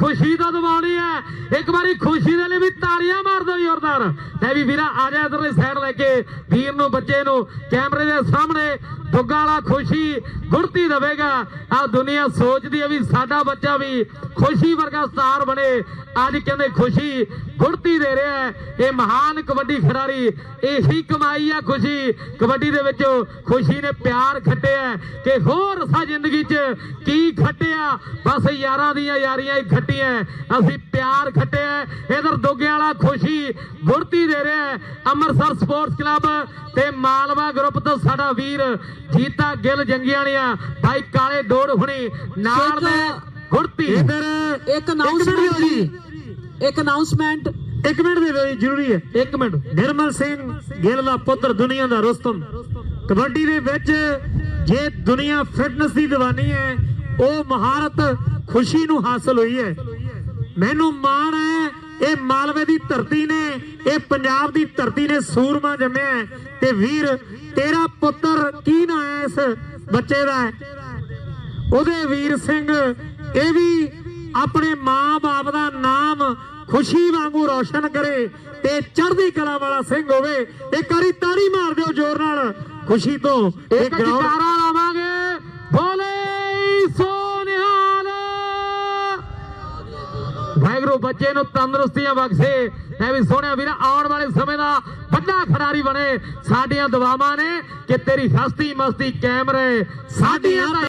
ਖੁਸ਼ੀ ਦਾ ਦਿਵਾਉਣੀ ਹੈ। ਇੱਕ ਵਾਰੀ ਖੁਸ਼ੀ ਦੇ ਲਈ ਵੀ ਤਾੜੀਆਂ ਮਾਰ ਦਿਓ ਜ਼ੋਰਦਾਰ ਲੈ ਵੀ ਵੀਰਾ ਆ ਜਾ ਇਧਰਲੀ ਸਾਈਡ ਲੈ ਕੇ, ਵੀਰ ਨੂੰ, ਬੱਚੇ ਨੂੰ, ਕੈਮਰੇ ਦੇ ਸਾਹਮਣੇ, ਦੁੱਗਾ ਵਾਲਾ ਖੁਸ਼ੀ ਗੁੜਤੀ ਦੇਵੇਗਾ। ਆ ਦੁਨੀਆ ਸੋਚਦੀ ਹੈ ਵੀ ਸਾਡਾ ਬੱਚਾ ਵੀ ਖੁਸ਼ੀ ਵਰਗਾ ਸਟਾਰ ਬਣੇ। ਅੱਜ ਕਹਿੰਦੇ ਖੁਸ਼ੀ ਗੁੜਤੀ ਦੇ ਰਿਹਾ ਹੈ। ਇਹ ਮਹਾਨ ਕਬੱਡੀ ਖਿਡਾਰੀ, ਇਹੀ ਕਮਾਈ ਆ ਖੁਸ਼ੀ। ਕਬੱਡੀ ਦੇ ਵਿੱਚ ਖੁਸ਼ੀ ਨੇ ਪਿਆਰ ਖੱਟਿਆ ਕਿ ਹੋਰ ਅਸਾਂ ਜ਼ਿੰਦਗੀ 'ਚ ਕੀ ਖੱਟਿਆ। ਬਸ ਯਾਰਾਂ ਦੀਆਂ ਯਾਰੀਆਂ ਹੀ ਖੱਟੀਆਂ। ਅਸੀਂ ਪਿਆਰ ਖੱਟਿਆ। ਇਧਰ ਦੋਗੇ ਵਾਲਾ ਖੁਸ਼ੀ ਗੁੜਤੀ ਦੇ ਰਿਹਾ ਹੈ। ਅੰਮ੍ਰਿਤਸਰ ਸਪੋਰਟਸ ਕਲੱਬ ਤੇ ਮਾਲਵਾ ਗਰੁੱਪ ਤੋਂ ਸਾਡਾ ਵੀਰ ਜੀਤਾ ਗਿੱਲ ਜੰਗੀਆਣੀਆਂ ਭਾਈ ਕਾਲੇ ਡੋੜ ਹੁਣੀ ਨਾਲ ਮੈਂ ਗੁੜਤੀ ਇਧਰ ਇੱਕ ਅਨਾਉਂਸਮੈਂਟ ਜੀ। ਇੱਕ ਅਨਾਉਂਸਮੈਂਟ ਇੱਕ ਮਿੰਟ ਦੇ ਜੀ ਜ਼ਰੂਰੀ ਹੈ। ਇੱਕ ਮਿੰਟ। ਨਿਰਮਲ ਸਿੰਘ ਗਿੱਲ ਦਾ ਪੁੱਤਰ ਦੁਨੀਆ ਦਾ ਰੁਸਤਮ। ਕਬੱਡੀ ਦੇ ਵਿੱਚ ਜੇ ਦੁਨੀਆ ਫਿਟਨੈਸ ਦੀ دیਵਾਨੀ ਹੈ ਉਹ ਮਹਾਰਤ ਖੁਸ਼ੀ ਨੂੰ ਹਾਸਲ ਹੋਈ ਹੈ। ਮੈਨੂੰ ਮਾਣ ਹੈ ਇਹ ਮਾਲਵੇ ਦੀ ਧਰਤੀ ਨੇ ਇਹ ਪੰਜਾਬ ਦੀ ਧਰਤੀ ਨੇ ਸੂਰਮਾ ਜੰਮਿਆ ਤੇ ਵੀਰ ਤੇਰਾ ਪੁੱਤਰ ਕੀ ਨਾਂ ਹੈ ਇਸ ਬੱਚੇ ਦਾ? ਉਹਦੇ ਵੀਰ ਸਿੰਘ ਇਹ ਵੀ ਆਪਣੇ ਮਾਂ-ਬਾਪ ਦਾ ਨਾਮ ਖੁਸ਼ੀ ਵਾਂਗੂ ਰੌਸ਼ਨ ਕਰੇ ਤੇ ਚੜ੍ਹਦੀ ਕਲਾ ਵਾਲਾ ਸਿੰਘ ਹੋਵੇ। ਇੱਕ ਵਾਰੀ ਤਾੜੀ ਮਾਰ ਦਿਓ ਜ਼ੋਰ ਨਾਲ ਖੁਸ਼ੀ ਤੋਂ। ਇਹ ਇੱਕ ਗਰਾਊਂਡ ਵਾਹਿਗੁਰੂ ਬੱਚੇ ਨੂੰ ਤੰਦਰੁਸਤੀਆਂ ਬਖਸ਼ੇ। ਐ ਵੀ ਸੋਹਣਿਆ ਵੀਰ, ਆਉਣ ਵਾਲੇ ਸਮੇਂ ਦਾ ਵੱਡਾ ਖਿਡਾਰੀ ਬਣੇ। ਸਾਡੀਆਂ ਦੁਆਵਾਂ ਨੇ ਕਿ ਤੇਰੀ ਹਸਤੀ ਮਸਤੀ ਕਾਇਮ ਰਹੇ। ਸਾਡੀਆਂ ਤਾਂ